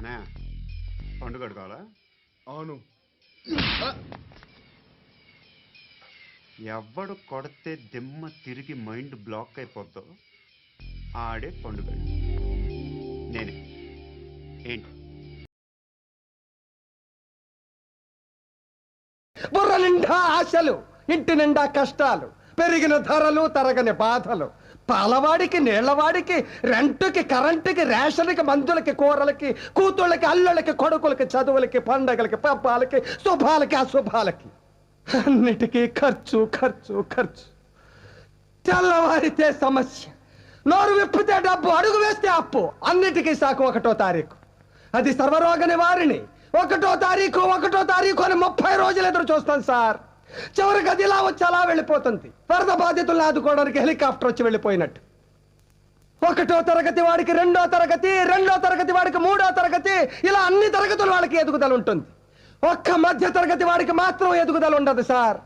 అనే పండుగ కావాలా? అవును. ఎవడు కొడితే దిమ్మ తిరిగి మైండ్ బ్లాక్ అయిపోద్దో ఆడే పండుగ నేనే. ఏంటి? బుర్ర నిండా ఆశలు ఇంటి నిండా కష్టాలు పెరిగిన ధరలు తరగని బాధలు. పాలవాడికి నీళ్ళవాడికి రెంటుకి కరెంటుకి రేషన్కి మందులకి కూరలకి కూతుళ్ళకి అల్లులకి కొడుకులకి చదువులకి పండగలకి పబ్బాలకి శుభాలకి అశుభాలకి. అన్నిటికీ ఖర్చు ఖర్చు ఖర్చు. తెల్లవారితే సమస్య. నోరు విప్పితే డబ్బు అడుగు వేస్తే అప్పు. అన్నిటికీ సాకు ఒకటో తారీఖు. అది సర్వరోగ నివారిణి. ఒకటో తారీఖు ఒకటో తారీఖు అని ముప్పై రోజులు ఎదురు చూస్తాం సార్. చివరికి అది ఇలా వచ్చి అలా వెళ్ళిపోతుంది. వరద బాధితులను ఆదుకోవడానికి హెలికాప్టర్ వచ్చి వెళ్ళిపోయినట్టు. ఒకటో తరగతి వాడికి రెండో తరగతి రెండో తరగతి వాడికి మూడో తరగతి ఇలా అన్ని తరగతుల వాళ్ళకి ఎదుగుదల ఉంటుంది. ఒక్క మధ్య తరగతి వాడికి మాత్రం ఎదుగుదల ఉండదు సార్.